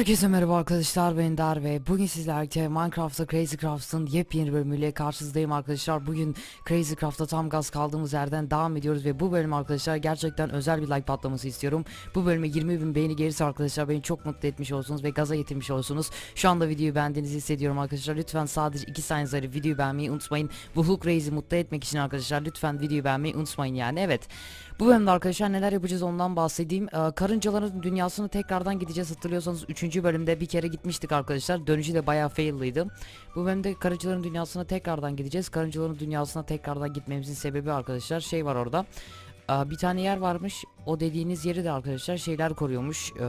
Herkese merhaba arkadaşlar ben Dar ve bugün sizlerle Minecraft'ta Crazy Crafts'ın yepyeni bölümüyle karşınızdayım arkadaşlar. Bugün Crazy Craft'ta tam gaz kaldığımız yerden devam ediyoruz ve bu bölüm arkadaşlar gerçekten özel bir like patlaması istiyorum. Bu bölüme 20 bin beğeni gelirse arkadaşlar beni çok mutlu etmiş olursunuz ve gaza getirmiş olursunuz. Şu anda videoyu beğendiğinizi hissediyorum arkadaşlar. Lütfen sadece 2 saniyede videoyu beğenmeyi unutmayın. Bu Hulk Crazy'i mutlu etmek için arkadaşlar lütfen videoyu beğenmeyi unutmayın yani evet. Bu bölümde arkadaşlar neler yapacağız ondan bahsedeyim. Ee, karıncaların dünyasına tekrardan gideceğiz. Hatırlıyorsanız 3. bölümde bir kere gitmiştik arkadaşlar. Dönüşü de bayağı faillıydı. Bu bölümde karıncaların dünyasına tekrardan gideceğiz. Karıncaların dünyasına tekrardan gitmemizin sebebi arkadaşlar şey var orada. Ee, bir tane yer varmış. O dediğiniz yeri de arkadaşlar şeyler koruyormuş. Ee,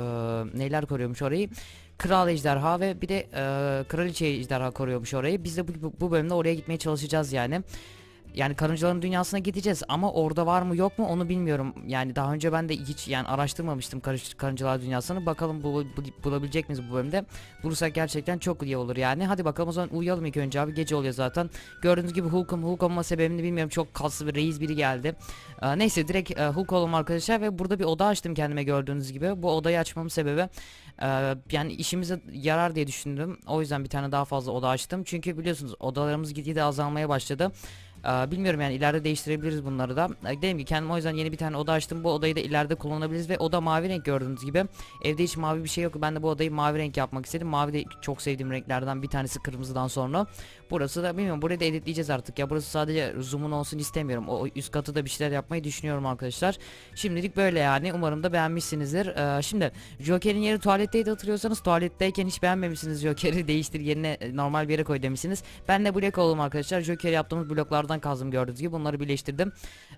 neler koruyormuş orayı? Kral ejderha ve bir de e, kraliçe ejderha koruyormuş orayı. Biz de bu, bu bölümde oraya gitmeye çalışacağız yani. Yani karıncaların dünyasına gideceğiz ama orada var mı yok mu onu bilmiyorum. Yani daha önce ben de hiç yani araştırmamıştım karış, karıncalar dünyasını. Bakalım bul, bul- bulabilecek miyiz bu bölümde? Bulursak gerçekten çok iyi olur yani. Hadi bakalım o zaman uyuyalım ilk önce abi. Gece oluyor zaten. Gördüğünüz gibi Hulk'um Hulk olma sebebini bilmiyorum. Çok kaslı bir reis biri geldi. Ee, neyse direkt e, Hulk olalım arkadaşlar ve burada bir oda açtım kendime gördüğünüz gibi. Bu odayı açmamın sebebi e, yani işimize yarar diye düşündüm. O yüzden bir tane daha fazla oda açtım. Çünkü biliyorsunuz odalarımız gitgide azalmaya başladı. Bilmiyorum yani ileride değiştirebiliriz bunları da. Ee, Dediğim gibi kendim o yüzden yeni bir tane oda açtım. Bu odayı da ileride kullanabiliriz ve oda mavi renk gördüğünüz gibi. Evde hiç mavi bir şey yok. Ben de bu odayı mavi renk yapmak istedim. Mavi de çok sevdiğim renklerden bir tanesi kırmızıdan sonra. Burası da bilmiyorum burayı da editleyeceğiz artık ya. Burası sadece zoom'un olsun istemiyorum. O üst katı da bir şeyler yapmayı düşünüyorum arkadaşlar. Şimdilik böyle yani. Umarım da beğenmişsinizdir. Ee, şimdi Joker'in yeri tuvaletteydi hatırlıyorsanız. Tuvaletteyken hiç beğenmemişsiniz Joker'i. Değiştir yerine normal bir yere koy demişsiniz. Ben de blok oldum arkadaşlar. Joker yaptığımız bloklardan kazdım gördüğünüz gibi. Bunları birleştirdim.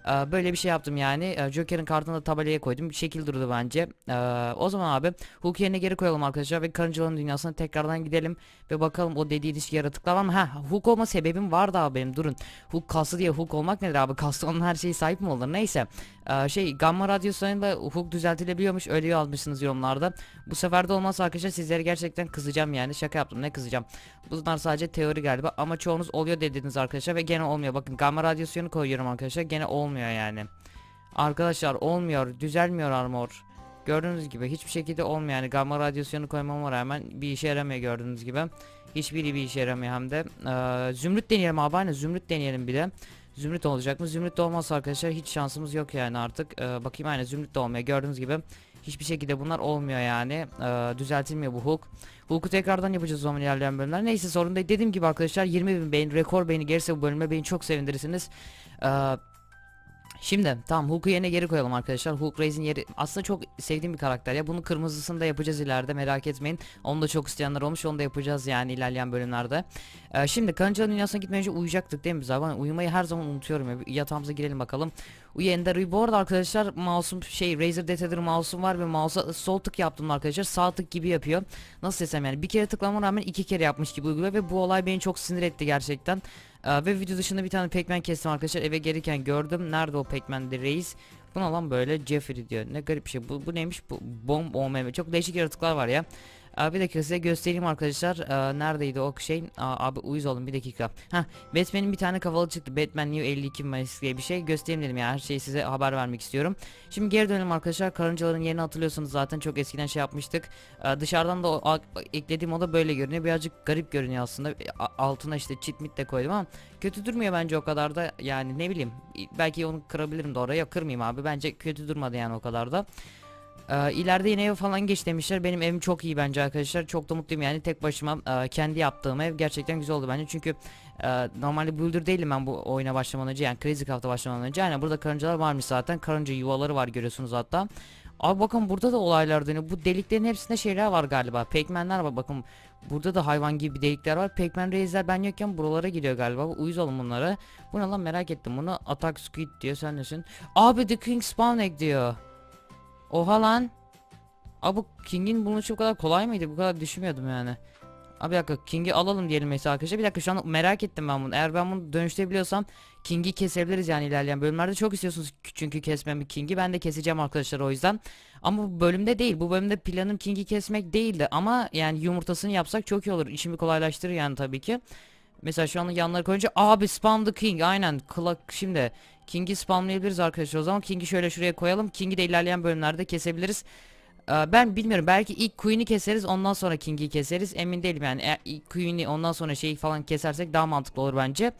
Ee, böyle bir şey yaptım yani. Ee, Joker'in kartını da tabelaya koydum. Bir şekil durdu bence. Ee, o zaman abi Hulk yerine geri koyalım arkadaşlar ve karıncaların dünyasına tekrardan gidelim ve bakalım o dediğiniz yaratıklar var mı? Ha Hulk olma sebebim vardı abi benim durun. Hulk kaslı diye Hulk olmak nedir abi? Kaslı olan her şeye sahip mi olur? Neyse. Ee, şey gamma radyasıyla Hulk düzeltilebiliyormuş. Öyle yazmışsınız yorumlarda. Bu sefer de olmazsa arkadaşlar sizlere gerçekten kızacağım yani. Şaka yaptım ne kızacağım. Bunlar sadece teori galiba ama çoğunuz oluyor dediniz arkadaşlar ve gene olmuyor. Bakın gamma radyasyonu koyuyorum arkadaşlar. Gene olmuyor yani. Arkadaşlar olmuyor. Düzelmiyor armor. Gördüğünüz gibi hiçbir şekilde olmuyor yani gamma radyasyonu koymama rağmen bir işe yaramıyor gördüğünüz gibi. Hiçbiri bir işe yaramıyor hem de. Ee, zümrüt deneyelim abi aynen zümrüt deneyelim bir de. Zümrüt olacak mı? Zümrüt de olmazsa arkadaşlar hiç şansımız yok yani artık. Ee, bakayım aynen zümrüt de olmuyor gördüğünüz gibi. Hiçbir şekilde bunlar olmuyor yani. Ee, düzeltilmiyor bu Hulk. Hulk'u tekrardan yapacağız o zaman ilerleyen bölümler. Neyse sorun değil. Dediğim gibi arkadaşlar 20 bin beğeni, rekor beğeni gelirse bu bölüme beni çok sevindirirsiniz. Ee, Şimdi tamam Hulk'u yerine geri koyalım arkadaşlar. Hulk Reis'in yeri aslında çok sevdiğim bir karakter ya. Bunu kırmızısını da yapacağız ileride merak etmeyin. Onu da çok isteyenler olmuş. Onu da yapacağız yani ilerleyen bölümlerde. Ee, şimdi karıncaların dünyasına gitmeden önce uyuyacaktık değil mi abi? Ben uyumayı her zaman unutuyorum ya. Yatağımıza girelim bakalım. Uyu Ender. Bu arada arkadaşlar mouse'um şey Razer Death'dir mouse'um var ve mouse'a sol tık yaptım arkadaşlar. Sağ tık gibi yapıyor. Nasıl desem yani bir kere tıklama rağmen iki kere yapmış gibi uyguluyor ve bu olay beni çok sinir etti gerçekten. Ee, ve video dışında bir tane Pac-Man kestim arkadaşlar. Eve gelirken gördüm. Nerede o Pac-Man'di reis? Bu ne lan böyle Jeffrey diyor. Ne garip bir şey. Bu, bu neymiş? Bu bomb OMM. Çok değişik yaratıklar var ya. Ee, bir dakika size göstereyim arkadaşlar. Ee, neredeydi o şey? Aa, abi uyuz olun bir dakika. Ha, Batman'in bir tane kafalı çıktı. Batman New 52 Mayıs diye bir şey. Göstereyim dedim ya. Her şeyi size haber vermek istiyorum. Şimdi geri dönelim arkadaşlar. Karıncaların yerini hatırlıyorsunuz zaten. Çok eskiden şey yapmıştık. Ee, dışarıdan da o, a- eklediğim oda böyle görünüyor. Birazcık garip görünüyor aslında. A- Altına işte cheat mit de koydum ama kötü durmuyor bence o kadar da. Yani ne bileyim. Belki onu kırabilirim de oraya. Kırmayayım abi. Bence kötü durmadı yani o kadar da. Ee, ileride yine ev falan geç demişler. Benim evim çok iyi bence arkadaşlar. Çok da mutluyum yani tek başıma e, kendi yaptığım ev gerçekten güzel oldu bence. Çünkü e, normalde builder değilim ben bu oyuna başlamadan önce yani Crazy Craft'a başlamadan önce. Yani burada karıncalar varmış zaten. Karınca yuvaları var görüyorsunuz hatta. Abi bakın burada da olaylar dönüyor. Bu deliklerin hepsinde şeyler var galiba. Pac-Man'ler var bakın. Burada da hayvan gibi delikler var. Pac-Man Reis'ler ben yokken buralara gidiyor galiba. Uyuz olun bunlara. Bu ne lan merak ettim bunu. Attack Squid diyor sen nesin? Abi The King Spawn Egg diyor. Oha lan. Abi bu King'in bulunuşu bu kadar kolay mıydı? Bu kadar düşünmüyordum yani. Abi bir dakika King'i alalım diyelim mesela arkadaşlar. Bir dakika şu an merak ettim ben bunu. Eğer ben bunu dönüştürebiliyorsam King'i kesebiliriz yani ilerleyen bölümlerde. Çok istiyorsunuz çünkü kesmemi King'i. Ben de keseceğim arkadaşlar o yüzden. Ama bu bölümde değil. Bu bölümde planım King'i kesmek değildi. Ama yani yumurtasını yapsak çok iyi olur. İşimi kolaylaştırır yani tabii ki. Mesela şu an yanları koyunca abi spam the king aynen Kla şimdi King'i spamlayabiliriz arkadaşlar o zaman. King'i şöyle şuraya koyalım. King'i de ilerleyen bölümlerde kesebiliriz. Ee, ben bilmiyorum. Belki ilk Queen'i keseriz ondan sonra King'i keseriz. Emin değilim yani. İlk Queen'i ondan sonra şeyi falan kesersek daha mantıklı olur bence.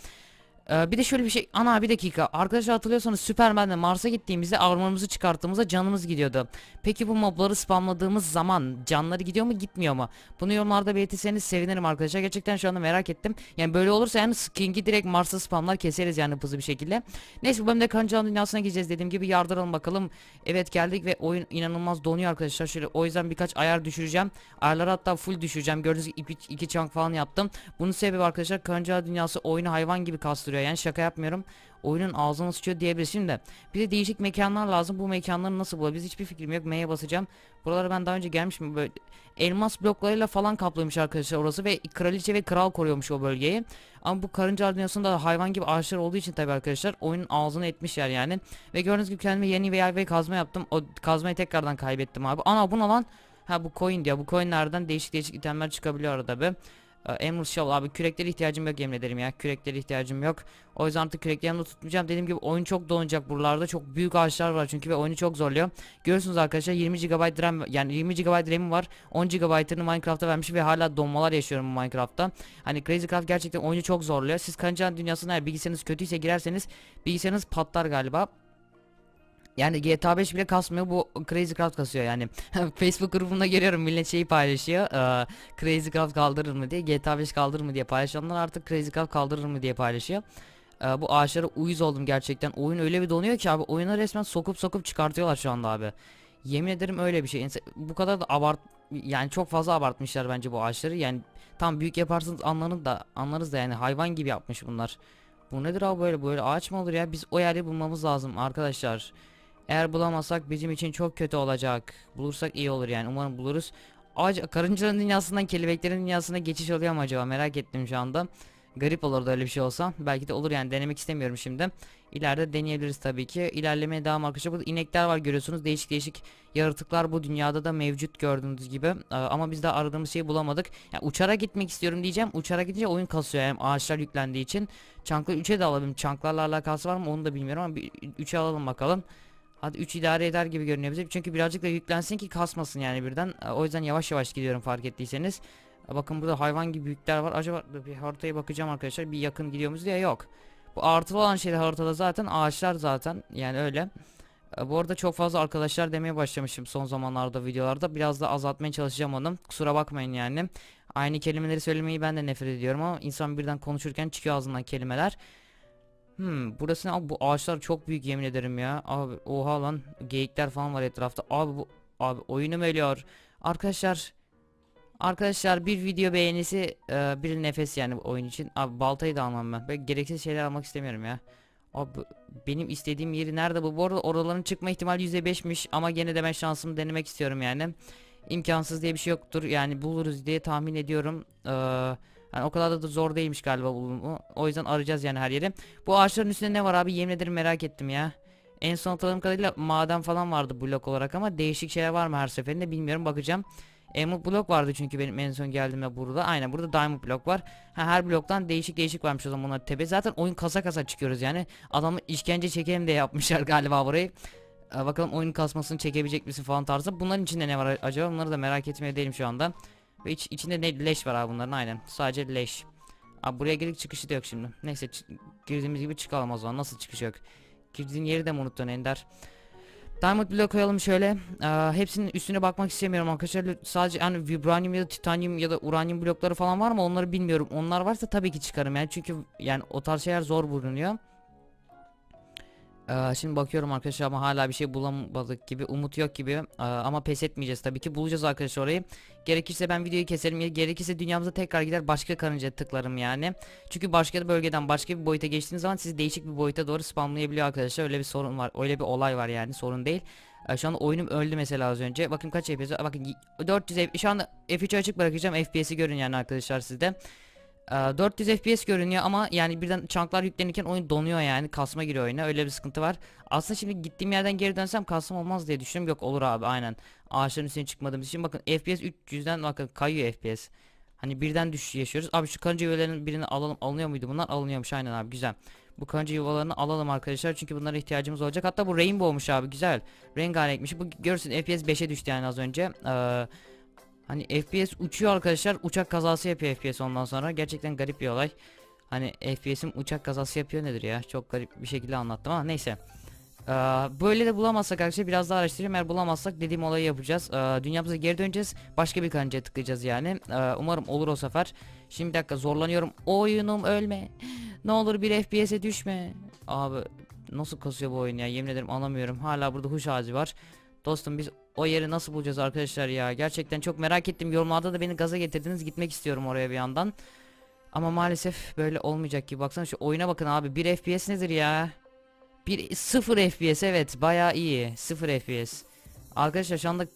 Ee, bir de şöyle bir şey ana bir dakika arkadaşlar hatırlıyorsanız Superman'le Mars'a gittiğimizde armorumuzu çıkarttığımızda canımız gidiyordu. Peki bu mobları spamladığımız zaman canları gidiyor mu gitmiyor mu? Bunu yorumlarda belirtirseniz sevinirim arkadaşlar gerçekten şu anda merak ettim. Yani böyle olursa yani King'i direkt Mars'a spamlar keseriz yani hızlı bir şekilde. Neyse bu bölümde Kancan dünyasına gideceğiz dediğim gibi yardıralım bakalım. Evet geldik ve oyun inanılmaz donuyor arkadaşlar. Şöyle o yüzden birkaç ayar düşüreceğim. Ayarları hatta full düşüreceğim. Gördüğünüz gibi iki, iki chunk falan yaptım. Bunun sebebi arkadaşlar Kanca dünyası oyunu hayvan gibi kastırıyor. Yani şaka yapmıyorum. Oyunun ağzına sıçıyor diyebiliriz. Şimdi bir de değişik mekanlar lazım. Bu mekanları nasıl bulabiliriz? Hiçbir fikrim yok. M'ye basacağım. Buralara ben daha önce gelmişim. Böyle elmas bloklarıyla falan kaplıymış arkadaşlar orası ve kraliçe ve kral koruyormuş o bölgeyi. Ama bu karınca dünyasında hayvan gibi ağaçlar olduğu için tabii arkadaşlar oyunun ağzını etmişler yani. Ve gördüğünüz gibi kendime yeni bir ve kazma yaptım. O kazmayı tekrardan kaybettim abi. Ana bu ne lan? Ha bu coin diyor. Bu coinlerden değişik değişik itemler çıkabiliyor arada be. Ee, Emerald Shovel abi küreklere ihtiyacım yok yemin ederim ya. Küreklere ihtiyacım yok. O yüzden artık kürekleri yanımda tutmayacağım. Dediğim gibi oyun çok donacak buralarda. Çok büyük ağaçlar var çünkü ve oyunu çok zorluyor. Görüyorsunuz arkadaşlar 20 GB RAM yani 20 GB RAM'im var. 10 GB'ını Minecraft'a vermiş ve hala donmalar yaşıyorum Minecraft'ta. Hani Crazy Craft gerçekten oyunu çok zorluyor. Siz kancan dünyasına eğer bilgisayarınız kötüyse girerseniz bilgisayarınız patlar galiba yani GTA 5 bile kasmıyor bu Crazy Craft kasıyor yani. Facebook grubunda görüyorum millet şeyi paylaşıyor. Eee Crazy Craft kaldırır mı diye GTA 5 kaldırır mı diye paylaşanlar artık Crazy Craft kaldırır mı diye paylaşıyor. Eee, bu ağaçlara uyuz oldum gerçekten. Oyun öyle bir donuyor ki abi oyuna resmen sokup sokup çıkartıyorlar şu anda abi. Yemin ederim öyle bir şey. Bu kadar da abart yani çok fazla abartmışlar bence bu ağaçları. Yani tam büyük yaparsınız anlarız da anlarız da yani hayvan gibi yapmış bunlar. Bu nedir abi böyle böyle ağaç mı olur ya? Biz o yeri bulmamız lazım arkadaşlar. Eğer bulamazsak bizim için çok kötü olacak. Bulursak iyi olur yani. Umarım buluruz. Ağaç, karıncaların dünyasından kelebeklerin dünyasına geçiş oluyor mu acaba? Merak ettim şu anda. Garip olurdu öyle bir şey olsa. Belki de olur yani denemek istemiyorum şimdi. İleride deneyebiliriz tabii ki. İlerlemeye devam arkadaşlar. Burada inekler var görüyorsunuz. Değişik değişik yaratıklar bu dünyada da mevcut gördüğünüz gibi. Ee, ama biz daha aradığımız şeyi bulamadık. Yani uçarak gitmek istiyorum diyeceğim. Uçarak gidince oyun kasıyor yani ağaçlar yüklendiği için. Çankları 3'e de alabilirim. Çanklarla alakası var mı onu da bilmiyorum ama 3'e alalım bakalım. Hadi 3 idare eder gibi görünüyor bize. Çünkü birazcık da yüklensin ki kasmasın yani birden. E, O yüzden yavaş yavaş gidiyorum fark ettiyseniz. E, Bakın burada hayvan gibi büyükler var. Acaba bir haritaya bakacağım arkadaşlar. Bir yakın gidiyor muyuz diye yok. Bu artılı olan şeyler haritada zaten ağaçlar zaten. Yani öyle. E, Bu arada çok fazla arkadaşlar demeye başlamışım son zamanlarda videolarda. Biraz da azaltmaya çalışacağım onu. Kusura bakmayın yani. Aynı kelimeleri söylemeyi ben de nefret ediyorum ama insan birden konuşurken çıkıyor ağzından kelimeler. Hmm, burası ne? Abi bu ağaçlar çok büyük yemin ederim ya. Abi oha lan geyikler falan var etrafta. Abi bu abi oyunum ölüyor. Arkadaşlar Arkadaşlar bir video beğenisi e, bir nefes yani oyun için. Abi baltayı da almam ben. Ben gereksiz şeyler almak istemiyorum ya. Abi benim istediğim yeri nerede bu? Bu arada oraların çıkma ihtimali %5'miş ama gene de ben şansımı denemek istiyorum yani. İmkansız diye bir şey yoktur. Yani buluruz diye tahmin ediyorum. Eee yani o kadar da, da zor değilmiş galiba bulumu. O yüzden arayacağız yani her yeri. Bu ağaçların üstünde ne var abi yemin ederim merak ettim ya. En son hatırladığım kadarıyla maden falan vardı blok olarak ama değişik şeyler var mı her seferinde bilmiyorum bakacağım. Emerald blok vardı çünkü benim en son geldiğimde burada. Aynen burada diamond blok var. Ha, her bloktan değişik değişik varmış o zaman bunlar tepe. Zaten oyun kasa kasa çıkıyoruz yani. Adamı işkence çekelim diye yapmışlar galiba burayı. Ee, bakalım oyun kasmasını çekebilecek misin falan tarzı. Bunların içinde ne var acaba? Bunları da merak etmeye değilim şu anda. Ve iç, içinde ne leş var abi bunların aynen. Sadece leş. Abi buraya girdik çıkışı da yok şimdi. Neyse girdiğimiz gibi çıkalım o zaman. Nasıl çıkış yok? Girdiğin yeri de mi unuttun Ender? Diamond block koyalım şöyle. Ee, hepsinin üstüne bakmak istemiyorum arkadaşlar. Sadece hani vibranium ya da titanium ya da uranyum blokları falan var mı? Onları bilmiyorum. Onlar varsa tabii ki çıkarım yani. Çünkü yani o tarz şeyler zor bulunuyor. Ee, şimdi bakıyorum arkadaşlar ama hala bir şey bulamadık gibi umut yok gibi. Ee, ama pes etmeyeceğiz tabii ki. Bulacağız arkadaşlar orayı. Gerekirse ben videoyu keserim. Gerekirse dünyamıza tekrar gider başka karınca tıklarım yani. Çünkü başka bir bölgeden başka bir boyuta geçtiğiniz zaman sizi değişik bir boyuta doğru spamlayabiliyor arkadaşlar. Öyle bir sorun var öyle bir olay var yani sorun değil. Ee, şu an oyunum öldü mesela az önce. Bakın kaç FPS bakın y- 400 F- şu anda F3'ü açık bırakacağım. FPS'i görün yani arkadaşlar sizde ee, 400 FPS görünüyor ama yani birden chunklar yüklenirken oyun donuyor yani kasma giriyor oyuna öyle bir sıkıntı var. Aslında şimdi gittiğim yerden geri dönsem kasma olmaz diye düşünüyorum yok olur abi aynen. Ağaçların üstüne çıkmadığımız için bakın FPS 300'den bakın kayıyor FPS. Hani birden düşüş yaşıyoruz. Abi şu karınca üyelerinin birini alalım alınıyor muydu bunlar? Alınıyormuş aynen abi güzel. Bu kanca yuvalarını alalım arkadaşlar çünkü bunlara ihtiyacımız olacak. Hatta bu rainbow'muş abi güzel. Rengarenkmiş. Bu görürsün FPS 5'e düştü yani az önce. Ee, hani FPS uçuyor arkadaşlar. Uçak kazası yapıyor FPS ondan sonra. Gerçekten garip bir olay. Hani FPS'im uçak kazası yapıyor nedir ya? Çok garip bir şekilde anlattım ama neyse. Ee, böyle de bulamazsak arkadaşlar biraz daha araştırayım. Eğer bulamazsak dediğim olayı yapacağız. Ee, dünyamıza geri döneceğiz. Başka bir kancaya tıklayacağız yani. Ee, umarım olur o sefer. Şimdi bir dakika zorlanıyorum. Oyunum ölme. Ne olur bir FPS'e düşme. Abi nasıl kasıyor bu oyun ya? Yemin ederim anlamıyorum. Hala burada huş ağacı var. Dostum biz o yeri nasıl bulacağız arkadaşlar ya? Gerçekten çok merak ettim. Yorumlarda da beni gaza getirdiniz. Gitmek istiyorum oraya bir yandan. Ama maalesef böyle olmayacak gibi. Baksana şu oyuna bakın abi. 1 FPS nedir ya? 1 0 FPS evet bayağı iyi. 0 FPS. Arkadaşlar şu anda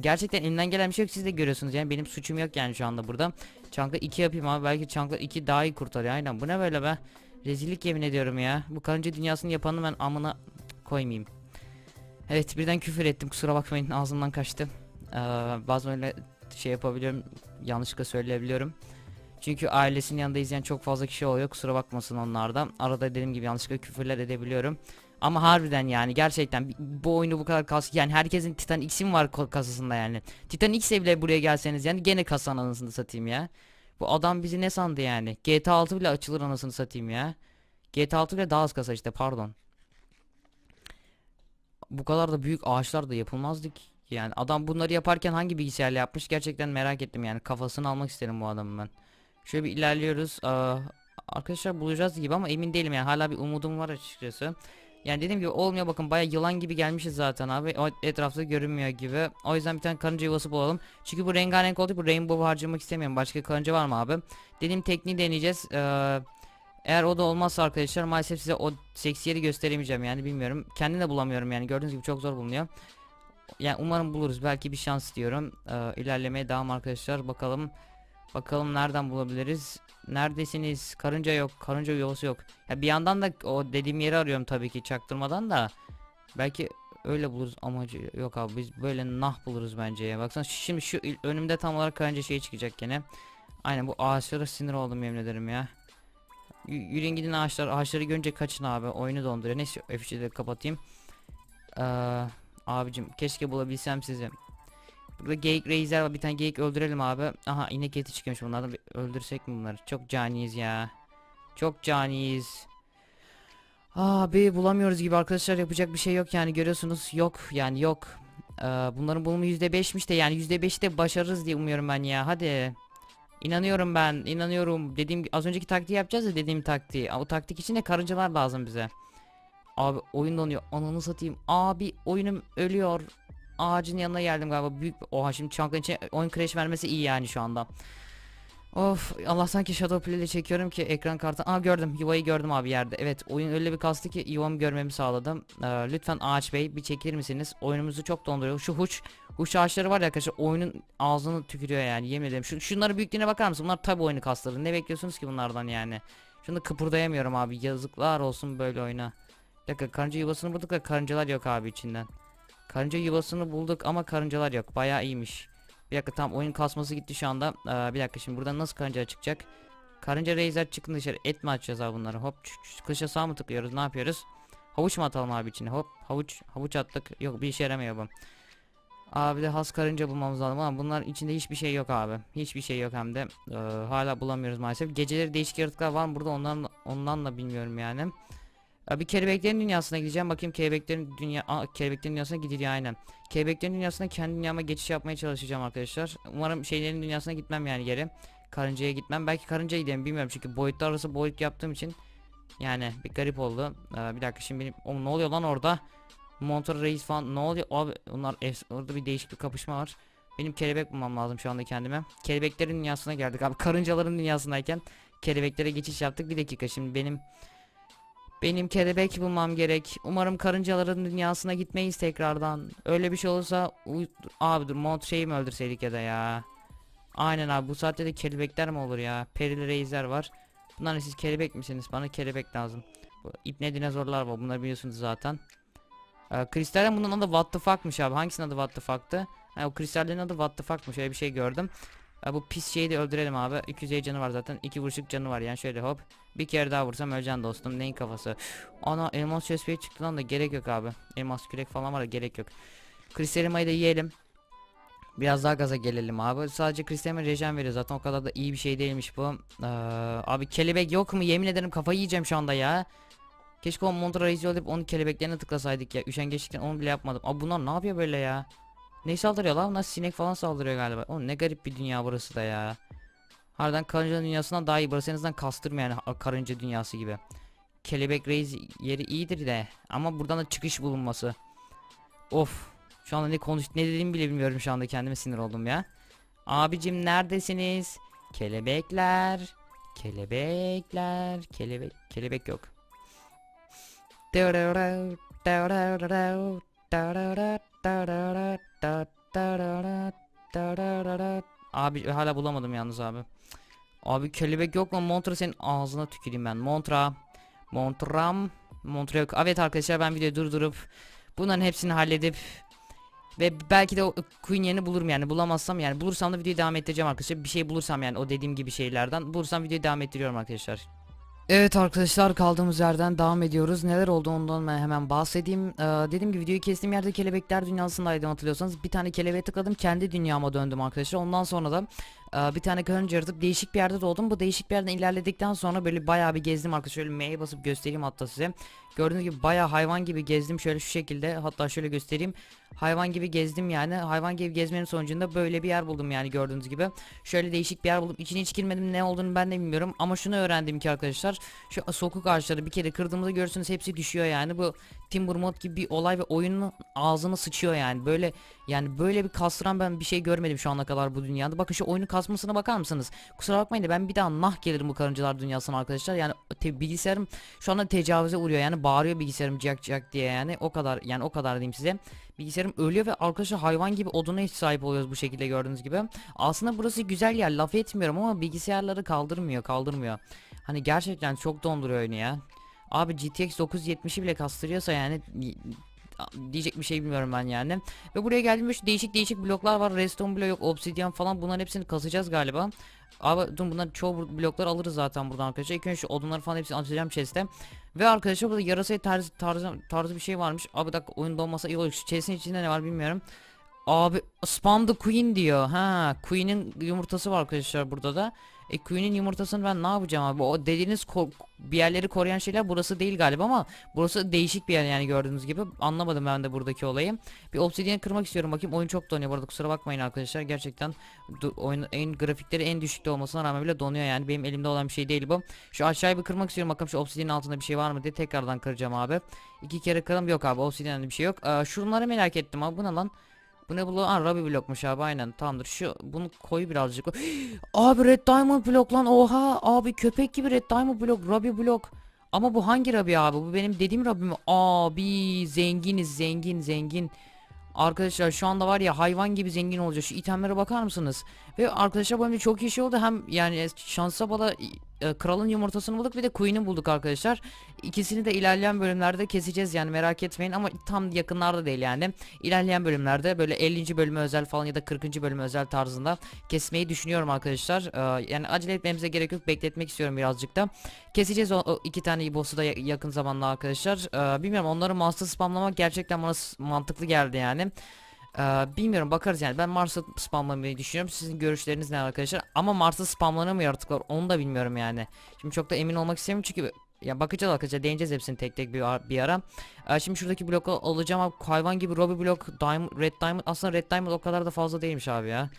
gerçekten elimden gelen bir şey yok siz de görüyorsunuz yani benim suçum yok yani şu anda burada. Çankla 2 yapayım abi belki Çankla 2 daha iyi kurtarıyor aynen bu ne böyle be. Rezillik yemin ediyorum ya. Bu karınca dünyasını yapanı ben amına koymayayım. Evet birden küfür ettim kusura bakmayın ağzımdan kaçtı. Ee, bazen öyle şey yapabiliyorum yanlışlıkla söyleyebiliyorum. Çünkü ailesinin yanında izleyen çok fazla kişi oluyor kusura bakmasın onlardan. Arada dediğim gibi yanlışlıkla küfürler edebiliyorum. Ama harbiden yani gerçekten bu oyunu bu kadar kas yani herkesin Titan X'i var kasasında yani. Titan X'e bile buraya gelseniz yani gene kasanın anasını satayım ya. Bu adam bizi ne sandı yani? GTA 6 bile açılır anasını satayım ya. GTA 6 bile daha az kasa işte pardon. Bu kadar da büyük ağaçlar da yapılmazdı ki. Yani adam bunları yaparken hangi bilgisayarla yapmış gerçekten merak ettim yani kafasını almak isterim bu adamın ben. Şöyle bir ilerliyoruz. Aa, arkadaşlar bulacağız gibi ama emin değilim yani hala bir umudum var açıkçası. Yani dediğim gibi olmuyor bakın baya yılan gibi gelmişiz zaten abi. O etrafta görünmüyor gibi. O yüzden bir tane karınca yuvası bulalım. Çünkü bu rengarenk oldu. Bu rainbow harcamak istemiyorum. Başka karınca var mı abi? Dediğim tekniği deneyeceğiz. Ee, eğer o da olmazsa arkadaşlar maalesef size o seksi yeri gösteremeyeceğim yani bilmiyorum. Kendim de bulamıyorum yani gördüğünüz gibi çok zor bulunuyor. Yani umarım buluruz. Belki bir şans diyorum. Ee, ilerlemeye devam arkadaşlar. Bakalım. Bakalım nereden bulabiliriz? Neredesiniz? Karınca yok. Karınca yuvası yok. Ya bir yandan da o dediğim yeri arıyorum tabii ki çaktırmadan da. Belki öyle buluruz amacı yok abi biz böyle nah buluruz bence ya. Baksana şimdi şu önümde tam olarak karınca şey çıkacak gene. Aynen bu ağaçlara sinir oldum yemin ederim ya. Yürüyün gidin ağaçlar. Ağaçları görünce kaçın abi. Oyunu donduruyor. Neyse F3'ü de kapatayım. Ee, abicim keşke bulabilsem sizi. Burada geyik reisler var. Bir tane geyik öldürelim abi. Aha inek eti çıkmış bunlardan. Bir öldürsek mi bunları? Çok caniyiz ya. Çok caniyiz. Abi bulamıyoruz gibi arkadaşlar yapacak bir şey yok yani görüyorsunuz yok yani yok. Ee, bunların bulumu %5'miş de yani %5'i de başarırız diye umuyorum ben ya hadi. İnanıyorum ben inanıyorum dediğim az önceki taktiği yapacağız ya dediğim taktiği. O taktik için de karıncalar lazım bize. Abi oyun donuyor ananı satayım abi oyunum ölüyor. Ağacın yanına geldim galiba büyük Oha şimdi çankın içine oyun crash vermesi iyi yani şu anda. Of Allah sanki Shadow Play ile çekiyorum ki ekran kartı. Aa gördüm yuvayı gördüm abi yerde. Evet oyun öyle bir kastı ki yuvamı görmemi sağladım. Ee, lütfen Ağaç Bey bir çekilir misiniz? Oyunumuzu çok donduruyor. Şu huç huç ağaçları var ya arkadaşlar oyunun ağzını tükürüyor yani yemin ederim. Şu, şunların büyüklüğüne bakar mısın? Bunlar tabi oyunu kasları. Ne bekliyorsunuz ki bunlardan yani? Şunu kıpırdayamıyorum abi. Yazıklar olsun böyle oyuna. Bir dakika karınca yuvasını bulduk da karıncalar yok abi içinden. Karınca yuvasını bulduk ama karıncalar yok. Bayağı iyiymiş. Bir dakika tam oyun kasması gitti şu anda. Ee, bir dakika şimdi buradan nasıl karınca çıkacak? Karınca reizer çıkın dışarı. Et mi açacağız abi bunları? Hop kışa sağ mı tıklıyoruz? Ne yapıyoruz? Havuç mu atalım abi içine? Hop havuç havuç attık. Yok bir işe yaramıyor bu. Abi de has karınca bulmamız lazım ama bunlar içinde hiçbir şey yok abi. Hiçbir şey yok hem de. Ee, hala bulamıyoruz maalesef. Geceleri değişik yaratıklar var mı burada ondan ondan da bilmiyorum yani. Ee, bir kelebeklerin dünyasına gideceğim. Bakayım kelebeklerin dünya Aa, kelebeklerin dünyasına gidiliyor aynen. Kelebeklerin dünyasına kendi dünyama geçiş yapmaya çalışacağım arkadaşlar. Umarım şeylerin dünyasına gitmem yani geri. Karıncaya gitmem. Belki karıncaya giderim bilmiyorum çünkü boyutlar arası boyut yaptığım için yani bir garip oldu. Ee, bir dakika şimdi benim Oğlum ne oluyor lan orada? Montor Reis falan ne oluyor? Abi onlar orada bir değişik bir kapışma var. Benim kelebek bulmam lazım şu anda kendime. Kelebeklerin dünyasına geldik abi. Karıncaların dünyasındayken kelebeklere geçiş yaptık. Bir dakika şimdi benim benim kelebek bulmam gerek. Umarım karıncaların dünyasına gitmeyiz tekrardan. Öyle bir şey olursa uy- abi dur mont şeyi mi öldürseydik ya da ya. Aynen abi bu saatte de kelebekler mi olur ya? Perili reisler var. Bunlar siz kelebek misiniz? Bana kelebek lazım. Bu ipne dinozorlar var. Bunları biliyorsunuz zaten. Ee, kristallerin bunun adı what the fuck'mış abi. Hangisinin adı what the fuck'tı? Ha, o kristallerin adı what the fuck'mış. Öyle bir şey gördüm. Ha, bu pis şeyi de öldürelim abi. 200 canı var zaten. 2 vuruşluk canı var yani şöyle hop. Bir kere daha vursam öleceksin dostum. Neyin kafası? Ana elmas chestplate çıktı lan da gerek yok abi. Elmas kürek falan var da gerek yok. Kristalimayı da yiyelim. Biraz daha gaza gelelim abi. Sadece kristalime rejen veriyor zaten o kadar da iyi bir şey değilmiş bu. Ee, abi kelebek yok mu? Yemin ederim kafayı yiyeceğim şu anda ya. Keşke o Montra Reis'i öldürüp onun kelebeklerine tıklasaydık ya. Üşengeçlikten onu bile yapmadım. Abi bunlar ne yapıyor böyle ya? Ne saldırıyor lan? Bunlar sinek falan saldırıyor galiba. Oğlum ne garip bir dünya burası da ya. Harbiden karınca dünyasından daha iyi. Burası en azından kastırmıyor yani karınca dünyası gibi. Kelebek Reis yeri iyidir de. Ama buradan da çıkış bulunması. Of. Şu anda ne konuş ne dediğimi bile bilmiyorum şu anda kendime sinir oldum ya. Abicim neredesiniz? Kelebekler. Kelebekler. Kelebek kelebek yok. Abi hala bulamadım yalnız abi. Abi kelebek yok mu? Montra senin ağzına tüküreyim ben. Montra. Montram. Montra yok. Evet arkadaşlar ben videoyu durdurup bunların hepsini halledip ve belki de o Queen yerini bulurum yani bulamazsam yani bulursam da videoyu devam ettireceğim arkadaşlar. Bir şey bulursam yani o dediğim gibi şeylerden bulursam videoyu devam ettiriyorum arkadaşlar. Evet arkadaşlar kaldığımız yerden devam ediyoruz. Neler oldu ondan hemen bahsedeyim. Ee, dediğim gibi videoyu kestiğim yerde kelebekler dünyasındaydım hatırlıyorsanız. Bir tane kelebeğe tıkladım kendi dünyama döndüm arkadaşlar. Ondan sonra da bir tane karınca yaratıp değişik bir yerde doğdum. Bu değişik bir yerden ilerledikten sonra böyle bayağı bir gezdim arkadaşlar. Şöyle M'ye basıp göstereyim hatta size. Gördüğünüz gibi bayağı hayvan gibi gezdim şöyle şu şekilde. Hatta şöyle göstereyim. Hayvan gibi gezdim yani. Hayvan gibi gezmenin sonucunda böyle bir yer buldum yani gördüğünüz gibi. Şöyle değişik bir yer buldum. İçine hiç girmedim ne olduğunu ben de bilmiyorum. Ama şunu öğrendim ki arkadaşlar. Şu sokuk ağaçları bir kere kırdığımızda görürsünüz hepsi düşüyor yani. Bu Timber Mod gibi bir olay ve oyunun ağzını sıçıyor yani. Böyle yani böyle bir kastıran ben bir şey görmedim şu ana kadar bu dünyada. Bakın şu oyunun kasmasına bakar mısınız? Kusura bakmayın da ben bir daha nah gelirim bu karıncalar dünyasına arkadaşlar. Yani bilgisayarım şu anda tecavüze uğruyor yani bağırıyor bilgisayarım cak cak diye yani o kadar yani o kadar diyeyim size. Bilgisayarım ölüyor ve arkadaşlar hayvan gibi oduna hiç sahip oluyoruz bu şekilde gördüğünüz gibi. Aslında burası güzel yer laf etmiyorum ama bilgisayarları kaldırmıyor kaldırmıyor. Hani gerçekten çok donduruyor oyunu ya. Abi GTX 970'i bile kastırıyorsa yani diyecek bir şey bilmiyorum ben yani. Ve buraya geldiğimde şu değişik değişik bloklar var. Redstone blok yok, obsidian falan bunların hepsini kasacağız galiba. Abi dur bunlar çoğu bloklar alırız zaten buradan arkadaşlar. İlk önce şu odunları falan hepsini atacağım chest'e. Ve arkadaşlar burada yarasa tarzı, tarzı, tarzı bir şey varmış. Abi dakika oyunda olmasa iyi olur. Şu chest'in içinde ne var bilmiyorum. Abi spam the queen diyor. Ha queen'in yumurtası var arkadaşlar burada da. E Queen'in yumurtasını ben ne yapacağım abi? O dediğiniz bir yerleri koruyan şeyler burası değil galiba ama burası değişik bir yer yani gördüğünüz gibi. Anlamadım ben de buradaki olayı. Bir obsidian kırmak istiyorum bakayım. Oyun çok donuyor bu arada kusura bakmayın arkadaşlar. Gerçekten oyun en grafikleri en düşükte olmasına rağmen bile donuyor yani. Benim elimde olan bir şey değil bu. Şu aşağıyı bir kırmak istiyorum bakalım şu obsidianın altında bir şey var mı diye tekrardan kıracağım abi. İki kere kıralım yok abi obsidian'da bir şey yok. Aa, şunları merak ettim abi bu ne lan? Bu ne lan? Aa, Ruby blokmuş abi aynen tamamdır şu bunu koy birazcık Abi Red Diamond blok lan oha abi köpek gibi Red Diamond blok Ruby blok Ama bu hangi Ruby abi bu benim dediğim Ruby mi? Abi zenginiz zengin zengin Arkadaşlar şu anda var ya hayvan gibi zengin olacağız. Şu itemlere bakar mısınız? Ve arkadaşlar bu çok iyi şey oldu. Hem yani şansa bala e, kralın yumurtasını bulduk bir de queen'i bulduk arkadaşlar. İkisini de ilerleyen bölümlerde keseceğiz yani merak etmeyin ama tam yakınlarda değil yani. İlerleyen bölümlerde böyle 50. bölüme özel falan ya da 40. bölüme özel tarzında kesmeyi düşünüyorum arkadaşlar. Ee, yani acele etmemize gerek yok. Bekletmek istiyorum birazcık da. Keseceğiz o, iki tane boss'u da ya- yakın zamanda arkadaşlar. Ee, bilmiyorum onları Mars'ta spamlamak gerçekten bana mantıklı geldi yani. Ee, bilmiyorum bakarız yani. Ben Mars'ta spamlamayı düşünüyorum. Sizin görüşleriniz ne arkadaşlar? Ama Mars'ta spamlanır mı yaratıklar onu da bilmiyorum yani. Şimdi çok da emin olmak istemiyorum çünkü ya bakacağız bakacağız. Değineceğiz hepsini tek tek bir, ar- bir ara. Ee, şimdi şuradaki bloku alacağım abi. Hayvan gibi Robbie blok Diamond, Red Diamond. Aslında Red Diamond o kadar da fazla değilmiş abi ya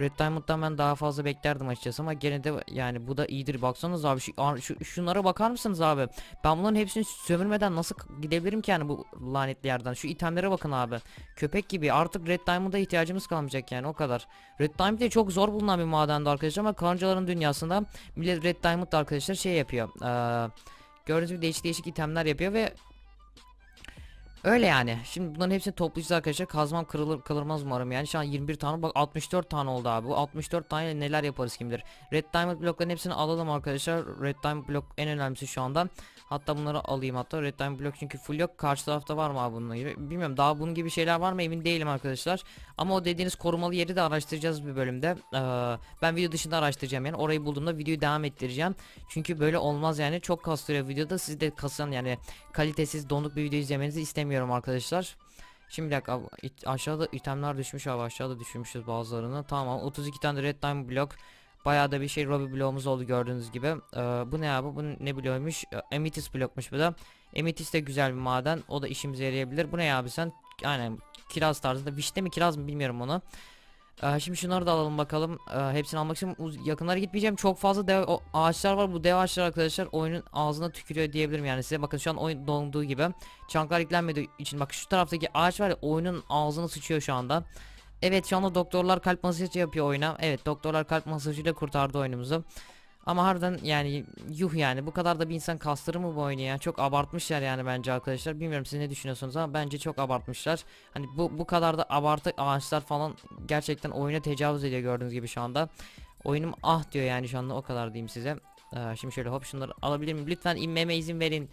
Red Diamond'dan ben daha fazla beklerdim açıkçası ama gene de yani bu da iyidir. Baksanız abi şu, şu şunlara bakar mısınız abi? Ben bunların hepsini sömürmeden nasıl gidebilirim ki yani bu lanetli yerden? Şu itemlere bakın abi. Köpek gibi artık Red Diamond'a ihtiyacımız kalmayacak yani o kadar. Red Diamond çok zor bulunan bir madendi arkadaşlar ama karıncaların dünyasında millet Red Diamond arkadaşlar şey yapıyor Ee, gördüğünüz gibi değişik değişik itemler yapıyor ve Öyle yani. Şimdi bunların hepsini toplayacağız arkadaşlar. Kazmam kırılır kırılmaz umarım yani. Şu an 21 tane bak 64 tane oldu abi. Bu 64 tane neler yaparız kim bilir. Red Diamond blokların hepsini alalım arkadaşlar. Red Diamond blok en önemlisi şu anda. Hatta bunları alayım hatta red time block çünkü full yok. Karşı tarafta var mı abi bunun gibi? Bilmiyorum daha bunun gibi şeyler var mı emin değilim arkadaşlar. Ama o dediğiniz korumalı yeri de araştıracağız bir bölümde. Ee, ben video dışında araştıracağım yani. Orayı bulduğumda videoyu devam ettireceğim. Çünkü böyle olmaz yani. Çok kastırıyor videoda. Siz de kasan yani kalitesiz donuk bir video izlemenizi istemiyorum arkadaşlar. Şimdi bir dakika aşağıda itemler düşmüş abi aşağıda düşürmüşüz bazılarını. Tamam 32 tane red time blok. Bayağı da bir şey Robbie bloğumuz oldu gördüğünüz gibi. Ee, bu ne abi? Bu ne bloğuymuş? Ee, Amethyst blokmuş bu da. Amethyst de güzel bir maden. O da işimize yarayabilir. Bu ne abi sen? Aynen kiraz tarzında. Vişne mi kiraz mı bilmiyorum onu. Ee, şimdi şunları da alalım bakalım. Ee, hepsini almak için yakınlara gitmeyeceğim. Çok fazla dev o- ağaçlar var. Bu dev ağaçlar arkadaşlar oyunun ağzına tükürüyor diyebilirim yani size. Bakın şu an oyun donduğu gibi. Çanklar yüklenmediği için bak şu taraftaki ağaç var ya oyunun ağzını sıçıyor şu anda. Evet şu anda doktorlar kalp masajı yapıyor oyuna. Evet doktorlar kalp masajıyla kurtardı oyunumuzu. Ama harbiden yani yuh yani bu kadar da bir insan kastırır mı bu oyunu ya? Çok abartmışlar yani bence arkadaşlar. Bilmiyorum siz ne düşünüyorsunuz ama bence çok abartmışlar. Hani bu bu kadar da abartı ağaçlar falan gerçekten oyuna tecavüz ediyor gördüğünüz gibi şu anda. Oyunum ah diyor yani şu anda o kadar diyeyim size. Ee, şimdi şöyle hop şunları alabilir miyim? Lütfen inmeme izin verin.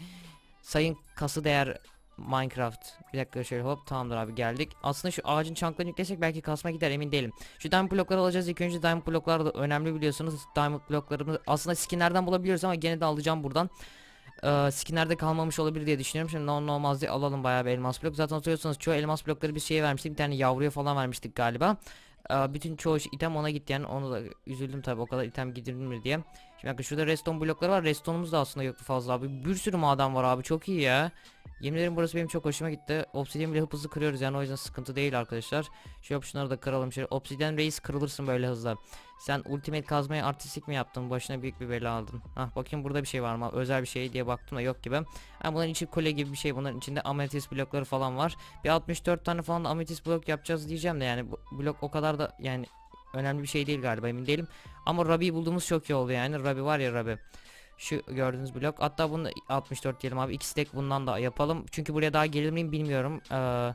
Sayın kası değer Minecraft. Bir dakika şöyle hop tamamdır abi geldik. Aslında şu ağacın çanklarını yüklesek belki kasma gider emin değilim. Şu diamond blokları alacağız ilk önce diamond bloklar da önemli biliyorsunuz. Diamond bloklarımı aslında skinlerden bulabiliyoruz ama gene de alacağım buradan. Ee, skinlerde kalmamış olabilir diye düşünüyorum. Şimdi non olmaz diye alalım bayağı bir elmas blok. Zaten hatırlıyorsanız çoğu elmas blokları bir şeye vermiştik. Bir tane yavruya falan vermiştik galiba. Ee, bütün çoğu item ona gitti yani onu da üzüldüm tabi o kadar item gidilir diye. Şimdi bakın şurada redstone blokları var. Redstone'umuz da aslında yoktu fazla abi. Bir sürü maden var abi çok iyi ya. Yemin burası benim çok hoşuma gitti. Obsidian bile hızlı kırıyoruz yani o yüzden sıkıntı değil arkadaşlar. Yap şunları da kıralım şöyle. Obsidian reis kırılırsın böyle hızlı. Sen ultimate kazmayı artistik mi yaptın? Başına büyük bir bela aldın. Hah bakayım burada bir şey var mı? Özel bir şey diye baktım da yok gibi. Ha bunların içi kule gibi bir şey. Bunların içinde ametist blokları falan var. Bir 64 tane falan da ametist blok yapacağız diyeceğim de yani bu blok o kadar da yani önemli bir şey değil galiba emin değilim. Ama Rabi'yi bulduğumuz çok iyi oldu yani. Rabi var ya Rabi. Şu gördüğünüz blok. Hatta bunu 64 diyelim abi. İki stack bundan da yapalım. Çünkü buraya daha gelir miyim bilmiyorum. Ee,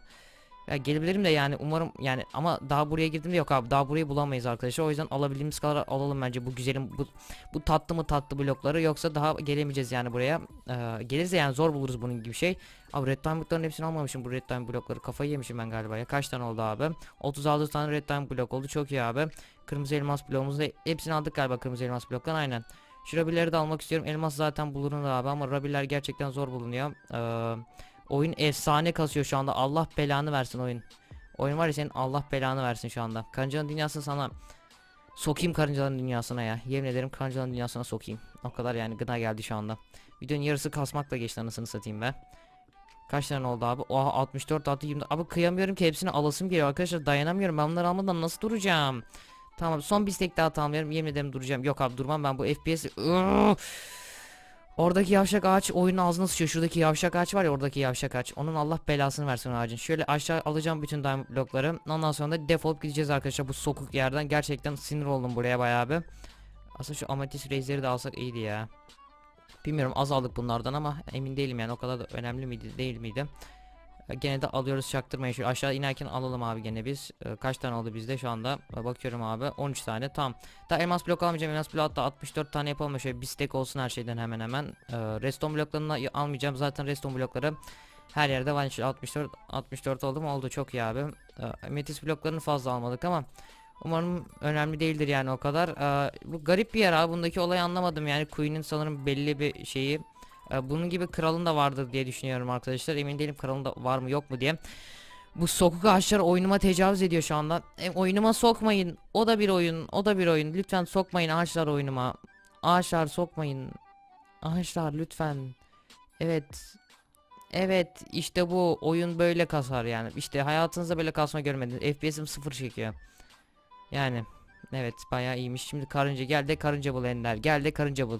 ya gelebilirim de yani umarım yani ama daha buraya girdim de yok abi. Daha burayı bulamayız arkadaşlar. O yüzden alabildiğimiz kadar alalım bence bu güzelim bu, bu tatlı mı tatlı blokları yoksa daha gelemeyeceğiz yani buraya. Ee, gelirse yani zor buluruz bunun gibi şey. Abi red blokların hepsini almamışım bu red time blokları. Kafayı yemişim ben galiba ya. Kaç tane oldu abi? 36 tane red time blok oldu. Çok iyi abi. Kırmızı elmas bloğumuzu hepsini aldık galiba kırmızı elmas bloktan aynen. Şu rabileri de almak istiyorum. Elmas zaten bulunur abi ama rabiler gerçekten zor bulunuyor. Ee, oyun efsane kasıyor şu anda. Allah belanı versin oyun. Oyun var ya senin Allah belanı versin şu anda. Karıncaların dünyasını sana sokayım karıncaların dünyasına ya. Yemin ederim karıncaların dünyasına sokayım. O kadar yani gına geldi şu anda. Videonun yarısı kasmakla geçti anasını satayım be. Kaç tane oldu abi? Oha 64 artı 20. Abi kıyamıyorum ki hepsini alasım geliyor arkadaşlar dayanamıyorum. Ben bunları almadan nasıl duracağım? Tamam son bir stack daha tamamlıyorum. Yemin ederim duracağım. Yok abi durmam ben bu FPS. Oradaki yavşak ağaç oyunun ağzına sıçıyor. Şuradaki yavşak ağaç var ya oradaki yavşak ağaç. Onun Allah belasını versin ağacın. Şöyle aşağı alacağım bütün diamond blokları. Ondan sonra da defolup gideceğiz arkadaşlar bu sokuk yerden. Gerçekten sinir oldum buraya bayağı bir. Aslında şu ametist reisleri de alsak iyiydi ya. Bilmiyorum az aldık bunlardan ama emin değilim yani o kadar da önemli miydi değil miydi. Gene de alıyoruz çaktırmayın şu aşağı inerken alalım abi gene biz. E, kaç tane oldu bizde şu anda? E, bakıyorum abi 13 tane tamam. Daha elmas blok almayacağım elmas blok hatta 64 tane yapalım şöyle bir stack olsun her şeyden hemen hemen. E, redstone bloklarını almayacağım zaten redstone blokları her yerde var. Şu 64 64 oldu mu oldu çok iyi abi. Ametist bloklarını fazla almadık ama Umarım önemli değildir yani o kadar. Bu garip bir yer abi. Bundaki olayı anlamadım yani. Queen'in sanırım belli bir şeyi. E, bunun gibi kralın da vardır diye düşünüyorum arkadaşlar. Emin değilim kralın da var mı yok mu diye. Bu sokak ağaçlar oyunuma tecavüz ediyor şu anda. E, oyunuma sokmayın. O da bir oyun. O da bir oyun. Lütfen sokmayın ağaçlar oyunuma. Ağaçlar sokmayın. Ağaçlar lütfen. Evet. Evet işte bu oyun böyle kasar yani. İşte hayatınızda böyle kasma görmediniz. FPS'im sıfır çekiyor. Yani evet bayağı iyiymiş. Şimdi karınca gel de karınca bul Ender. Gel de karınca bul.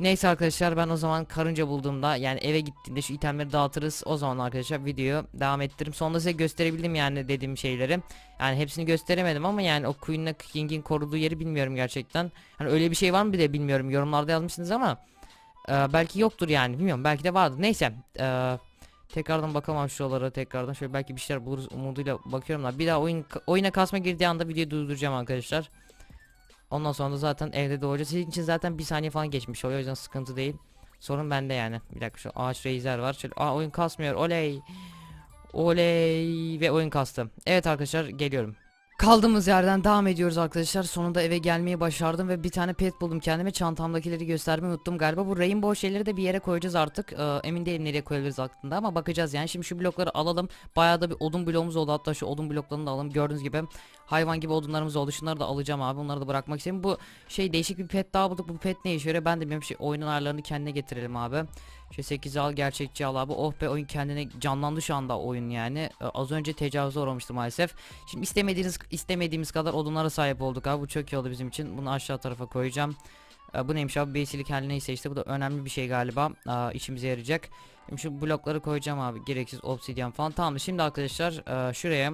Neyse arkadaşlar ben o zaman karınca bulduğumda yani eve gittiğimde şu itemleri dağıtırız. O zaman arkadaşlar videoyu devam ettiririm. Sonunda size gösterebildim yani dediğim şeyleri. Yani hepsini gösteremedim ama yani o Queen'le King'in koruduğu yeri bilmiyorum gerçekten. Hani öyle bir şey var mı bir de bilmiyorum. Yorumlarda yazmışsınız ama e, belki yoktur yani bilmiyorum. Belki de vardır. Neyse. E, tekrardan bakamam şuralara tekrardan şöyle belki bir şeyler buluruz umuduyla bakıyorum da bir daha oyun oyuna kasma girdiği anda videoyu durduracağım arkadaşlar. Ondan sonra da zaten evde doğacağız. Sizin için zaten bir saniye falan geçmiş oluyor o yüzden sıkıntı değil. Sorun bende yani. Bir dakika şu ağaç reisler var. Şöyle, aa oyun kasmıyor. Oley. Oley ve oyun kastı. Evet arkadaşlar geliyorum. Kaldığımız yerden devam ediyoruz arkadaşlar. Sonunda eve gelmeyi başardım ve bir tane pet buldum kendime. Çantamdakileri göstermeyi unuttum galiba. Bu rainbow şeyleri de bir yere koyacağız artık. Ee, emin değilim nereye koyabiliriz aklında ama bakacağız yani. Şimdi şu blokları alalım. Bayağı da bir odun bloğumuz oldu. Hatta şu odun bloklarını da alalım. Gördüğünüz gibi hayvan gibi odunlarımız oldu. Şunları da alacağım abi. Onları da bırakmak istedim. Bu şey değişik bir pet daha bulduk. Bu pet ne işe yarıyor? Ben de bilmiyorum. Şey, oyunun ayarlarını kendine getirelim abi. Şu 8 al gerçekçi al abi. Oh be oyun kendine canlandı şu anda oyun yani. Ee, az önce tecavüze uğramıştı maalesef. Şimdi istemediğiniz istemediğimiz kadar odunlara sahip olduk abi. Bu çok iyi oldu bizim için. Bunu aşağı tarafa koyacağım. Ee, bu neymiş abi? Basilik hali neyse işte bu da önemli bir şey galiba. Aa, işimize yarayacak. Şimdi şu blokları koyacağım abi. Gereksiz obsidyen falan. Tamam şimdi arkadaşlar e, şuraya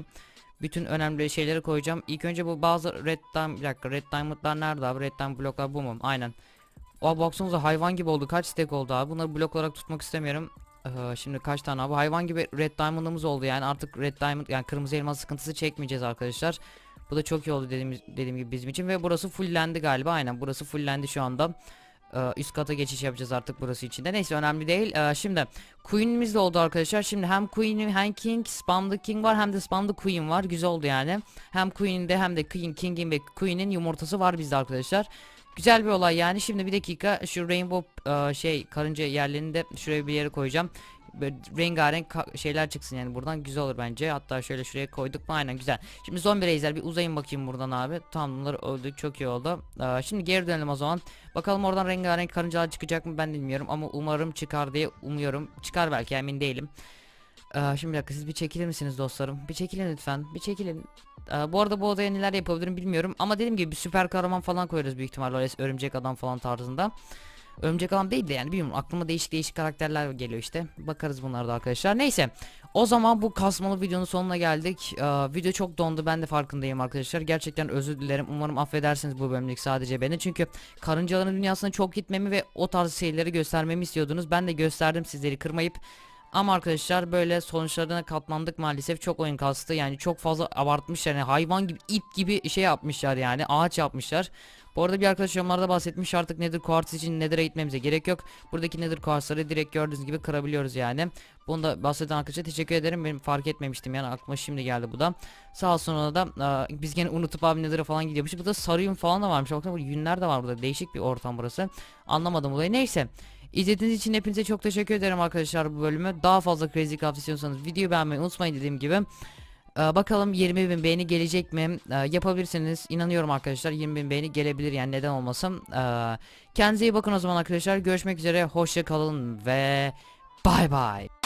bütün önemli şeyleri koyacağım. İlk önce bu bazı red diamond bir dakika red diamondlar nerede abi? Red diamond bloklar bu mu? Aynen. O baksanıza hayvan gibi oldu. Kaç stack oldu abi? Bunları blok olarak tutmak istemiyorum. Ee, şimdi kaç tane abi? Hayvan gibi red diamond'ımız oldu yani artık red diamond yani kırmızı elmas sıkıntısı çekmeyeceğiz arkadaşlar. Bu da çok iyi oldu dediğim, dediğim gibi bizim için ve burası fulllendi galiba aynen burası fulllendi şu anda. Ee, üst kata geçiş yapacağız artık burası içinde. Neyse önemli değil. Ee, şimdi Queen'imiz de oldu arkadaşlar. Şimdi hem Queen'im hem King, Spam'da King var hem de Spam'da Queen var. Güzel oldu yani. Hem Queen'de hem de King, King'in ve Queen'in yumurtası var bizde arkadaşlar. Güzel bir olay yani. Şimdi bir dakika şu rainbow e, şey karınca yerlerini de şuraya bir yere koyacağım. Böyle rengarenk şeyler çıksın yani buradan güzel olur bence. Hatta şöyle şuraya koyduk mu aynen güzel. Şimdi zombi reisler bir uzayın bakayım buradan abi. Tamam bunları öldük çok iyi oldu. Ee, şimdi geri dönelim o zaman. Bakalım oradan rengarenk karıncalar çıkacak mı ben bilmiyorum ama umarım çıkar diye umuyorum. Çıkar belki emin değilim. Ee, şimdi bir dakika siz bir çekilir misiniz dostlarım? Bir çekilin lütfen. Bir çekilin. Ee, bu arada bu odaya neler yapabilirim bilmiyorum ama dediğim gibi bir süper kahraman falan koyarız büyük ihtimalle örümcek adam falan tarzında. Örümcek adam değil de yani bilmiyorum aklıma değişik değişik karakterler geliyor işte. Bakarız bunlara da arkadaşlar. Neyse. O zaman bu kasmalı videonun sonuna geldik. Ee, video çok dondu ben de farkındayım arkadaşlar. Gerçekten özür dilerim. Umarım affedersiniz bu bölümlük sadece beni. Çünkü karıncaların dünyasına çok gitmemi ve o tarz şeyleri göstermemi istiyordunuz. Ben de gösterdim sizleri kırmayıp. Ama arkadaşlar böyle sonuçlarına katlandık maalesef çok oyun kastı yani çok fazla abartmışlar yani hayvan gibi ip gibi şey yapmışlar yani ağaç yapmışlar. Bu arada bir arkadaş yorumlarda bahsetmiş artık nedir kuartz için nedir'e gitmemize gerek yok. Buradaki nedir kuartzları direkt gördüğünüz gibi kırabiliyoruz yani. Bunu da bahseden arkadaşa teşekkür ederim. Benim fark etmemiştim yani aklıma şimdi geldi bu da. Sağ olsun da aa, biz gene unutup abi nedir'e falan gidiyormuş. Burada sarı yün falan da varmış. Bakın yünler de var burada. Değişik bir ortam burası. Anlamadım olayı. Neyse. İzlediğiniz için hepinize çok teşekkür ederim arkadaşlar bu bölümü. Daha fazla Crazy Craft istiyorsanız videoyu beğenmeyi unutmayın dediğim gibi. Ee, bakalım 20 bin beğeni gelecek mi? Ee, yapabilirsiniz. İnanıyorum arkadaşlar 20 bin beğeni gelebilir yani neden olmasın. Ee, kendinize iyi bakın o zaman arkadaşlar. Görüşmek üzere. Hoşça kalın ve bay bay.